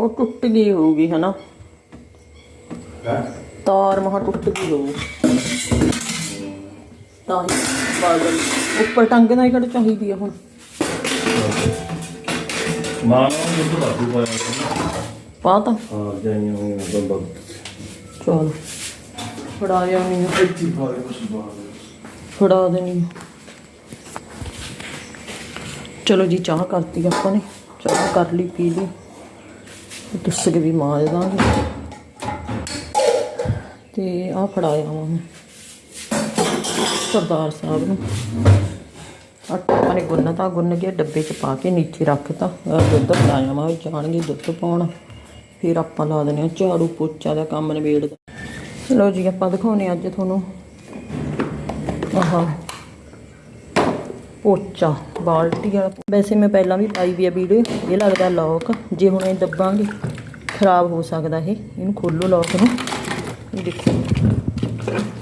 ਉਹ ਟੁੱਟ ਗਈ ਹੋਊਗੀ ਹਨਾ। ਤਾਰ ਮਹਾ ਟੁੱਟ ਗਈ ਹੋਊ ਤਾਂ ਹੀ ਬਾਦਲ ਉੱਪਰ ਟੰਗਣਾ ਹੀ ਕਿਹੜਾ ਚਾਹੀਦੀ ਆ ਹੁਣ। ਮਾਂ ਨੂੰ ਦੁੱਧ ਵਾਧੂ ਪਾਇਆ ਸੀ। ਪਾ ਤਾਂ। ਹਾਂ ਜਾਈਆਂ ਹੋਈਆਂ ਬੰਦਾ ਚਲ। ਫੜਾਇਆ ਨਹੀਂ ਇੱਥੇ ਪਾ ਦੇ ਕੁਛ ਬਾਹਰ। ਫੜਾ ਦੇਣੀ ਚਲੋ ਜੀ ਚਾਹ ਕਰਤੀ ਆਪਾਂ ਨੇ। ਚਾਹ ਕਰ ਲਈ ਪੀ ਲਈ। ਤੁਸ ਵੀ ਮਾਰ ਦਾਂਗੇ। ਤੇ ਆ ਫੜਾਇਆ ਵਾ ਮੈਂ ਸਰਦਾਰ ਸਾਹਿਬ ਨੂੰ। ਆਟਾ ਆਪਾਂ ਨੇ ਗੁੰਨ ਤਾਂ ਗੁੰਨ ਕੇ ਡੱਬੇ 'ਚ ਪਾ ਕੇ ਨੀਚੇ ਰੱਖਤਾ। ਆਹ ਦੁੱਧ ਫੜਾਇਆ ਵਾ, ਜਾਣਗੇ ਦੁੱਧ ਪਾਉਣ। ਫਿਰ ਆਪਾਂ ਲਾ ਦਿੰਦੇ ਆ ਝਾੜੂ ਪੋਚਾ ਦਾ ਕੰਮ ਨਿਬੇੜਦਾ। ਲਓ ਜੀ, ਆਪਾਂ ਦਿਖਾਉਨੇ ਅੱਜ ਤੁਹਾਨੂੰ। ਆਹਾ ਪੋਚਾ, ਬਾਲਟੀ ਵਾਲਾ ਵੈਸੇ ਮੈਂ ਪਹਿਲਾਂ ਵੀ ਪਾਈ ਵੀ ਆ ਵੀਡੀਓ, ਇਹ ਲੱਗਦਾ ਲੌਕ ਜੇ ਹੁਣ ਇਹ ਦੱਬਾਂਗੇ, ਖਰਾਬ ਹੋ ਸਕਦਾ ਇਹ, ਇਹਨੂੰ ਖੋਲੋ ਲੌਕ ਨੂੰ। ਇਹ ਦੇਖੋ,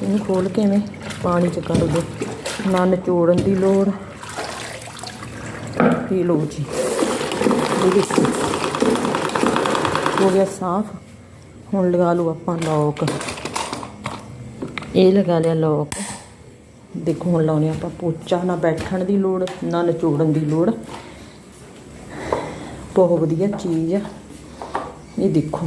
ਇਹਨੂੰ ਖੋਲ ਕੇ ਮੈਂ ਪਾਣੀ ਚ ਕਰ ਦੋ, ਨਾ ਨਿਚੋੜਨ ਦੀ ਲੋੜ। ਇਹ ਲੋ ਜੀ ਹੋ ਗਿਆ ਸਾਫ਼, ਹੁਣ ਲਗਾ ਲਓ ਆਪਾਂ ਲੌਕ ਇਹ ਲਗਾ ਲਿਆ ਲੌਕ ਦੇਖੋ ਹੁਣ ਲਾਉਣੇ ਆਪਾਂ ਪੋਚਾ, ਨਾ ਬੈਠਣ ਦੀ ਲੋੜ, ਨਾ ਨਚੋੜਨ ਦੀ ਲੋੜ। ਬਹੁਤ ਵਧੀਆ ਚੀਜ਼ ਆ। ਇਹ ਦੇਖੋ।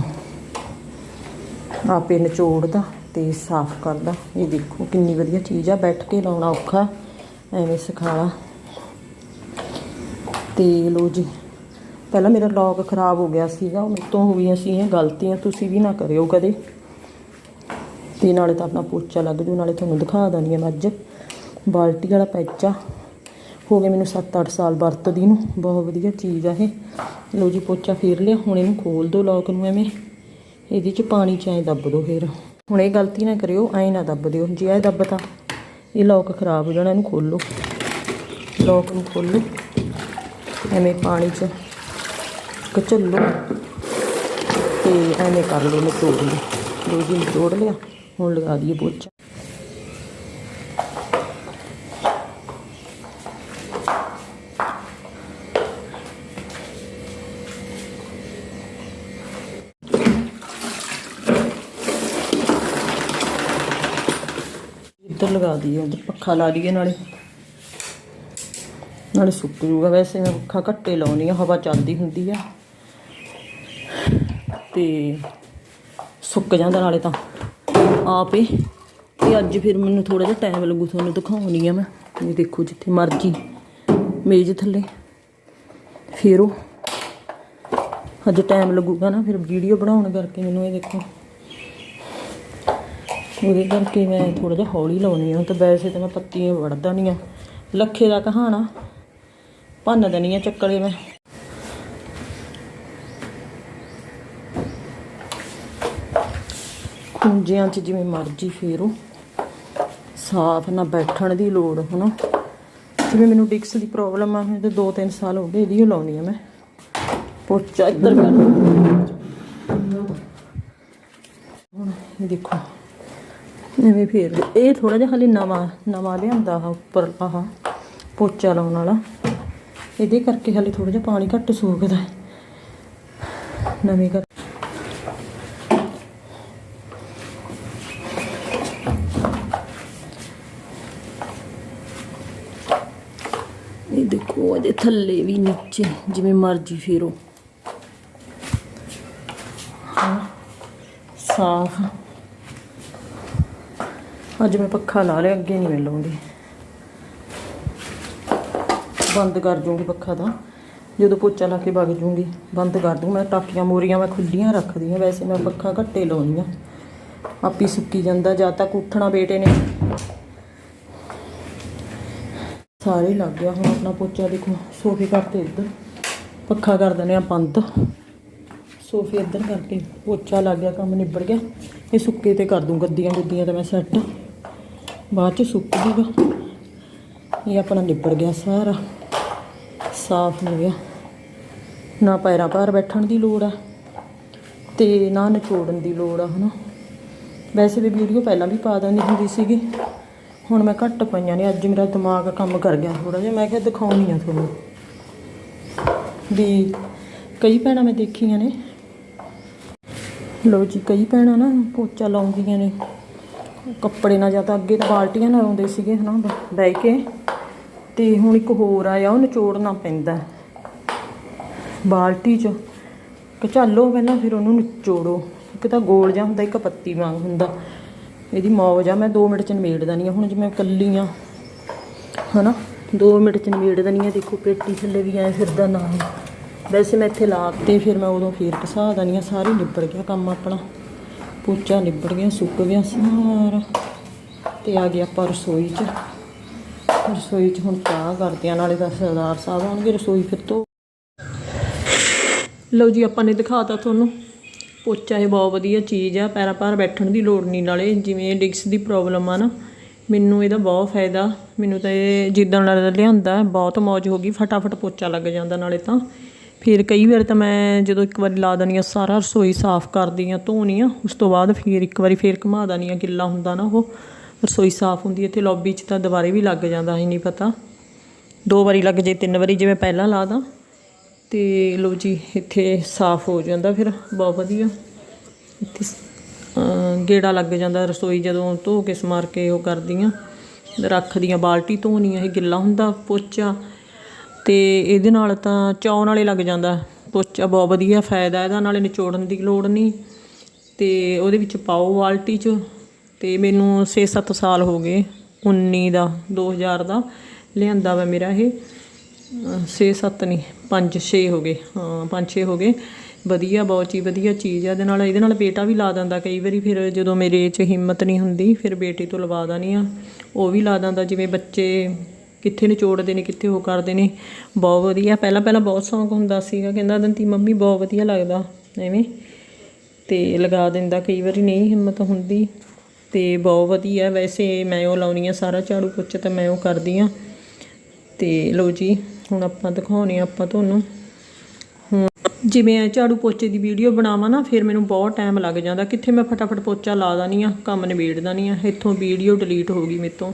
ਆਪੇ ਨਚੋੜਦਾ ਤੇ ਸਾਫ਼ ਕਰਦਾ। ਇਹ ਦੇਖੋ ਕਿੰਨੀ ਵਧੀਆ ਚੀਜ਼ ਆ। ਬੈਠ ਕੇ ਲਾਉਣਾ ਔਖਾ ਐਵੇਂ ਸਿਖਾਲਾ ਤੇ ਲੋ ਜੀ। ਪਹਿਲਾਂ ਮੇਰਾ ਲੌਕ ਖਰਾਬ ਹੋ ਗਿਆ ਸੀਗਾ। ਉਹ ਮੇਰੇ ਤੋਂ ਹੋ ਗਈਆਂ ਸੀ ਇਹ ਗਲਤੀਆਂ। ਤੁਸੀਂ ਵੀ ਨਾ ਕਰਿਓ ਕਦੇ। ਤੇ ਨਾਲੇ ਤਾਂ ਆਪਣਾ ਪੋਚਾ ਲੱਗ ਜੂ। ਨਾਲੇ ਤੁਹਾਨੂੰ ਦਿਖਾ ਦਣੀ ਮੈਂ ਅੱਜ। ਬਾਲਟੀ ਵਾਲਾ ਪੈਚਾ। ਹੋ ਗਿਆ ਮੈਨੂੰ 7-8 ਸਾਲ ਵਰਤਦੀ ਨੂੰ। ਬਹੁਤ ਵਧੀਆ ਚੀਜ਼ ਆ ਇਹ। ਲੋ ਜੀ, ਪੋਚਾ ਫੇਰ ਲਿਆ। ਹੁਣ ਇਹਨੂੰ ਖੋਲ ਦੋ ਲੋਕ ਨੂੰ ਐਵੇਂ। ਇਹਦੇ ਚ ਪਾਣੀ ਚ ਐਂ ਦੱਬ ਦੋ ਫੇਰ। ਹੁਣ ਇਹ ਗਲਤੀ ਨਾ ਕਰਿਓ, ਐਂ ਨਾ ਦੱਬ ਦਿਓ। ਜੇ ਇਹ ਦੱਬਤਾ, ਇਹ ਲੋਕ ਖਰਾਬ ਹੋ ਜਾਣਾ, ਇਹਨੂੰ ਖੋਲੋ। ਲੋਕ ਨੂੰ ਖੋਲੋ। ਐਵੇਂ ਪਾਣੀ ਚ ਕਚੱਲੋ ਤੇ ਐਵੇਂ ਕਰ ਲਓ ਨਿਚੋੜ ਲਓ। ਦੋ ਜੀ ਨਿਚੋੜ ਲਿਆ। ਹੁਣ ਲਗਾ ਦਈਏ ਪੋਚਾ। ਇੱਧਰ ਲਗਾ ਦਈਏ, ਉਧਰ ਪੱਖਾ ਲਾ ਦਈਏ ਨਾਲੇ। ਨਾਲੇ ਸੁੱਕ ਜੂਗਾ ਵੈਸੇ, ਮੈਂ ਪੱਖਾ ਘੱਟੇ ਲਾਉਣੀ ਆ ਹਵਾ ਚੱਲਦੀ ਹੁੰਦੀ ਆ। ਤੇ ਸੁੱਕ ਜਾਂਦਾ ਨਾਲੇ ਤਾਂ, ਆਪੇ ਤੇ ਅੱਜ ਫਿਰ ਮੈਨੂੰ ਥੋੜਾ ਜਿਹਾ ਟਾਈਮ ਲੱਗੂ ਤੁਹਾਨੂੰ ਦਿਖਾਉਣੀ ਆ ਮੈਂ। ਇਹ ਦੇਖੋ ਜਿੱਥੇ ਮਰਜ਼ੀ, ਮੇਜ਼ ਥੱਲੇ। ਫਿਰ। ਉਹ ਅੱਜ ਟਾਈਮ ਲੱਗੂਗਾ ਨਾ ਫਿਰ ਵੀਡੀਓ ਬਣਾਉਣ ਕਰਕੇ ਮੈਨੂੰ ਇਹ ਦੇਖੋ। ਉਹਦੇ ਕਰਕੇ ਮੈਂ ਥੋੜਾ ਜਿਹਾ ਹੌਲੀ ਲਾਉਣੀ ਆ ਤਾਂ ਵੈਸੇ ਤਾਂ ਮੈਂ ਪੱਤੀਆਂ ਵੜਦਾ ਨਹੀਂ ਆ ਲੱਖੇ ਦਾ ਕਹਾਣਾ, ਭੰਨ ਦੇਣੀ ਆ ਚੱਕਲੇ ਮੈਂ। ਖੁੰਝਿਆਂ 'ਚ ਜਿਵੇਂ ਮਰਜ਼ੀ ਫੇਰੋ। ਸਾਫ਼ ਨਾ ਬੈਠਣ ਦੀ ਲੋੜ, ਹਨਾ? ਜਿਵੇਂ ਮੈਨੂੰ ਡਿਕਸ ਦੀ ਪ੍ਰੋਬਲਮ ਆ ਤੇ 2-3 ਸਾਲ ਹੋ ਗਏ ਇਹਦੀ ਓ ਲਾਉਣੀ ਆ ਮੈਂ। ਪੋਚਾ ਇੱਧਰ ਕਰ। ਹੁਣ ਇਹ ਦੇਖੋ ਐਵੇਂ ਫੇਰ। ਇਹ ਥੋੜਾ ਜਿਹਾ ਹਲੇ ਨਵਾਂ ਨਵਾਂ ਲਿਆਂਦਾ ਆ ਉੱਪਰ ਆਹ ਪੋਚਾ ਲਾਉਣ ਵਾਲਾ। ਇਹਦੇ ਕਰਕੇ ਹਲੇ ਥੋੜਾ ਜਿਹਾ ਪਾਣੀ ਘੱਟ ਸੋਖਦਾ ਨਵੇਂ ਕਰ ਇਹ ਦੇਖੋ ਇਹਦੇ ਥੱਲੇ ਵੀ ਨੀਚੇ, ਜਿਵੇਂ ਮਰਜ਼ੀ ਫੇਰੋ। ਸਾਫ਼। ਅੱਜ ਮੈਂ ਪੱਖਾ ਲਾ ਲਿਆ, ਅੱਗੇ ਨਹੀਂ ਮੈਂ ਲਾਉਂਦੀ। ਬੰਦ ਕਰ ਜੂੰਗੀ ਪੱਖਾ ਤਾਂ। ਜਦੋਂ ਪੋਚਾ ਲਾ ਕੇ ਵਗ ਜੂੰਗੀ, ਬੰਦ ਕਰ ਦੂੰ ਮੈਂ, ਟਾਕੀਆਂ ਮੋਰੀਆਂ ਮੈਂ ਖੁੱਲੀਆਂ ਰੱਖਦੀ ਹਾਂ ਵੈਸੇ ਮੈਂ ਪੱਖਾ ਘੱਟੇ ਲਾਉਣੀ ਆ। ਆਪੀ ਸੁੱਕੀ ਜਾਂਦਾ ਜਦ ਤੱਕ ਉੱਠਣਾ ਬੇਟੇ ਨੇ। ਸਾਰੇ ਲੱਗ ਗਿਆ ਹੁਣ ਆਪਣਾ ਪੋਚਾ, ਦੇਖੋ, ਸੋਫੇ ਕਰਤੇ ਇੱਧਰ। ਪੱਖਾ ਕਰ ਦਿੰਦੇ ਆ ਬੰਦ ਸੋਫੇ ਇੱਧਰ ਕਰਕੇ ਪੋਚਾ ਲੱਗ ਗਿਆ, ਕੰਮ ਨਿਬੜ ਗਿਆ। ਇਹ ਸੁੱਕੇ ਤੇ ਕਰ ਦੂੰ, ਗੱਦੀਆਂ ਗੁੱਦੀਆਂ ਤੇ ਮੈਂ ਸੈੱਟ। ਬਾਅਦ ਚ ਸੁੱਕ ਜੂਗਾ ਇਹ ਆਪਣਾ ਨਿਬੜ ਗਿਆ ਸਾਰਾ। ਸਾਫ਼ ਹੋ ਗਿਆ। ਨਾ ਪੈਰਾਂ ਭਾਰ ਬੈਠਣ ਦੀ ਲੋੜ ਆ ਤੇ ਨਾ ਨਿਚੋੜਨ ਦੀ ਲੋੜ ਆ, ਹਨਾ। ਵੈਸੇ ਵੀ ਵੀਡੀਓ ਪਹਿਲਾਂ ਵੀ ਪਾ ਦਿੰਦੀ ਹੁੰਦੀ ਸੀਗੀ। ਹੁਣ ਮੈਂ ਘੱਟ ਪਈਆਂ ਨੇ। ਅੱਜ ਮੇਰਾ ਦਿਮਾਗ ਕੰਮ ਕਰ ਗਿਆ ਥੋੜਾ ਜਿਹਾ। ਮੈਂ ਕਿਹਾ ਦਿਖਾਉਣੀ ਆ ਤੁਹਾਨੂੰ। ਵੀ ਕਈ ਭੈਣਾਂ ਮੈਂ ਦੇਖੀਆਂ ਨੇ। ਲੋ ਜੀ, ਕਈ ਭੈਣਾਂ ਨਾ ਪੋਚਾ ਲਾਉਂਦੀਆਂ ਨੇ। ਕੱਪੜੇ ਨਾਲ ਜਾਂ ਤਾਂ ਅੱਗੇ ਤਾਂ ਬਾਲਟੀਆਂ ਨਾਲ ਆਉਂਦੇ ਸੀਗੇ, ਹਨਾ ਬ- ਬਹਿ ਕੇ। ਤੇ ਹੁਣ ਇੱਕ ਹੋਰ ਆਇਆ ਉਹ ਨਿਚੋੜਨਾ ਪੈਂਦਾ। ਬਾਲਟੀ 'ਚ। ਕਚਾਲੋ ਪਹਿਲਾਂ ਫਿਰ ਉਹਨੂੰ ਨਿਚੋੜੋ ਇੱਕ ਤਾਂ ਗੋਲ ਜਿਹਾ ਹੁੰਦਾ, ਇੱਕ ਪੱਤੀ ਵਾਂਗ ਹੁੰਦਾ। ਇਹਦੀ ਮੌਜ ਆ, ਮੈਂ 2 ਮਿੰਟ ਚ ਨਿਬੇੜ ਦਣੀ ਆ। ਹੁਣ ਜਿਵੇਂ ਕੱਲੀ ਆ, ਹਨਾ 2 ਮਿੰਟ ਚ ਨਿਬੇੜ ਦਣੀ ਆ। ਦੇਖੋ, ਪੇਟੀ ਥੱਲੇ ਵੀ ਐ ਫਿਰਦਾ ਨਾ। ਵੈਸੇ ਮੈਂ ਇੱਥੇ ਲਾ ਕੇ ਫਿਰ ਮੈਂ ਉਦੋਂ ਫੇਰ ਘਸਾ ਦਣੀ ਆ। ਸਾਰੀ ਨਿਬੜ ਗਿਆ ਕੰਮ ਆਪਣਾ। ਪੋਚਾ ਨਿਬੜ ਗਿਆ ਸੁੱਕ ਗਿਆ ਸਾਰਾ। ਤੇ ਆ ਗਿਆ ਆਪਾਂ ਰਸੋਈ 'ਚ। ਰਸੋਈ 'ਚ ਹੁਣ ਚਾਹ ਕਰਦੇ ਆ, ਨਾਲੇ ਤਾਂ ਸਰਦਾਰ ਸਾਹਿਬ ਆਉਣਗੇ ਰਸੋਈ ਫਿਰ ਤੋਂ। ਲਓ ਜੀ, ਆਪਾਂ ਨੇ ਦਿਖਾਤਾ ਤੁਹਾਨੂੰ। ਪੋਚਾ ਇਹ ਬਹੁਤ ਵਧੀਆ ਚੀਜ਼ ਆ, ਪੈਰਾਂ ਭਾਰ ਬੈਠਣ ਦੀ ਲੋੜ ਨਹੀਂ ਨਾਲੇ, ਜਿਵੇਂ ਡਿਕਸ ਦੀ ਪ੍ਰੋਬਲਮ ਆ ਨਾ। ਮੈਨੂੰ ਇਹਦਾ ਬਹੁਤ ਫਾਇਦਾ। ਮੈਨੂੰ ਤਾਂ ਇਹ ਜਿੱਦਣ ਦਾ ਲਿਆਂਦਾ, ਬਹੁਤ ਮੌਜ ਹੋ ਗਈ। ਫਟਾਫਟ ਪੋਚਾ ਲੱਗ ਜਾਂਦਾ ਨਾਲੇ ਤਾਂ। ਫਿਰ ਕਈ ਵਾਰ ਤਾਂ ਮੈਂ ਜਦੋਂ ਇੱਕ ਵਾਰੀ ਲਾ ਦਣੀ ਆ ਸਾਰਾ ਰਸੋਈ ਸਾਫ਼ ਕਰਦੀ ਆ ਧੋਣੀ ਆ ਉਸ ਤੋਂ ਬਾਅਦ ਫਿਰ ਇੱਕ ਵਾਰੀ ਫਿਰ ਘੁਮਾ ਦਣੀ ਆ ਗਿੱਲਾ ਹੁੰਦਾ ਨਾ ਉਹ, ਰਸੋਈ ਸਾਫ਼ ਹੁੰਦੀ ਹੈ ਤੇ ਲੌਬੀ 'ਚ ਤਾਂ ਦੁਬਾਰੇ ਵੀ ਲੱਗ ਜਾਂਦਾ ਹੈ ਨਹੀਂ ਪਤਾ। ਦੋ ਵਾਰੀ ਲੱਗ ਜੇ ਤਿੰਨ ਵਾਰੀ ਜਿਵੇਂ ਪਹਿਲਾਂ ਲਾ ਦਾਂ, ਤੇ ਲੋ ਜੀ, ਇੱਥੇ ਸਾਫ਼ ਹੋ ਜਾਂਦਾ ਫਿਰ, ਬਹੁਤ ਵਧੀਆ। ਇੱਥੇ ਗੇੜਾ ਲੱਗ ਜਾਂਦਾ ਰਸੋਈ ਜਦੋਂ ਧੋ ਕੇ ਸਮਾਰ ਕੇ ਉਹ ਕਰਦੀਆਂ ਰੱਖਦੀਆਂ ਬਾਲਟੀ ਧੋਣੀ ਇਹ ਗਿੱਲਾ ਹੁੰਦਾ, ਪੋਚਾ ਅਤੇ ਇਹਦੇ ਨਾਲ ਤਾਂ ਚੌਂ ਨਾਲੇ ਲੱਗ ਜਾਂਦਾ। ਪੋਚਾ ਬਹੁਤ ਵਧੀਆ ਫਾਇਦਾ ਇਹਦਾ, ਨਾਲੇ ਨਿਚੋੜਨ ਦੀ ਲੋੜ ਨਹੀਂ। ਅਤੇ ਉਹਦੇ ਵਿੱਚ ਪਾਓ ਬਾਲਟੀ 'ਚ। ਅਤੇ ਮੈਨੂੰ 6-7 ਸਾਲ ਹੋ ਗਏ 19 ਦਾ 2000 ਦਾ। ਲਿਆਂਦਾ ਵਾ ਮੇਰਾ ਇਹ। 6-7 ਨਹੀਂ 5-6 ਹੋ ਗਏ। ਹਾਂ 5-6 ਹੋ ਗਏ। ਵਧੀਆ, ਬਹੁਤ ਹੀ ਵਧੀਆ ਚੀਜ਼ ਆ। ਇਹਦੇ ਨਾਲ ਇਹਦੇ ਨਾਲ ਬੇਟਾ ਵੀ ਲਾ ਦਿੰਦਾ ਕਈ ਵਾਰੀ। ਫਿਰ ਜਦੋਂ ਮੇਰੇ 'ਚ ਹਿੰਮਤ ਨਹੀਂ ਹੁੰਦੀ, ਫਿਰ ਬੇਟੀ ਤੋਂ ਲਵਾ ਦਾਨੀ ਆ। ਉਹ ਵੀ ਲਾ ਦਿੰਦਾ, ਜਿਵੇਂ ਬੱਚੇ ਕਿੱਥੇ ਨਿਚੋੜਦੇ ਨੇ, ਕਿੱਥੇ ਉਹ ਕਰਦੇ ਨੇ, ਬਹੁਤ ਵਧੀਆ। ਪਹਿਲਾਂ ਪਹਿਲਾਂ ਬਹੁਤ ਸ਼ੌਂਕ ਹੁੰਦਾ ਸੀਗਾ, ਕਹਿੰਦਾ ਦੰਤੀ ਮੰਮੀ, ਬਹੁਤ ਵਧੀਆ ਲੱਗਦਾ। ਐਵੇਂ। ਤੇ ਲਗਾ ਦਿੰਦਾ, ਕਈ ਵਾਰੀ ਨਹੀਂ ਹਿੰਮਤ ਹੁੰਦੀ। ਤੇ ਬਹੁਤ ਵਧੀਆ, ਵੈਸੇ ਮੈਂ ਉਹ ਲਾਉਣੀ ਆ ਸਾਰਾ ਝਾੜੂ ਪੋਚਾ ਤਾਂ ਮੈਂ ਉਹ ਕਰਦੀ ਆ। ਤੇ ਲਓ ਜੀ, ਹੁਣ ਆਪਾਂ ਦਿਖਾਉਣੇ ਆ ਆਪਾਂ ਤੁਹਾਨੂੰ। ਹੁਣ ਜਿਵੇਂ ਇਹ ਝਾੜੂ ਪੋਚੇ ਦੀ ਵੀਡੀਓ ਬਣਾਵਾਂ ਨਾ, ਫਿਰ ਮੈਨੂੰ ਬਹੁਤ ਟਾਈਮ ਲੱਗ ਜਾਂਦਾ। ਕਿੱਥੇ ਮੈਂ ਫਟਾਫਟ ਪੋਚਾ ਲਾ ਦਾਨੀ ਆ, ਕੰਮ ਨਿਬੇੜ ਦਾਨੀ ਆ। ਇੱਥੋਂ ਵੀਡੀਓ ਡਿਲੀਟ ਹੋ ਗਈ ਮੇਰੇ ਤੋਂ।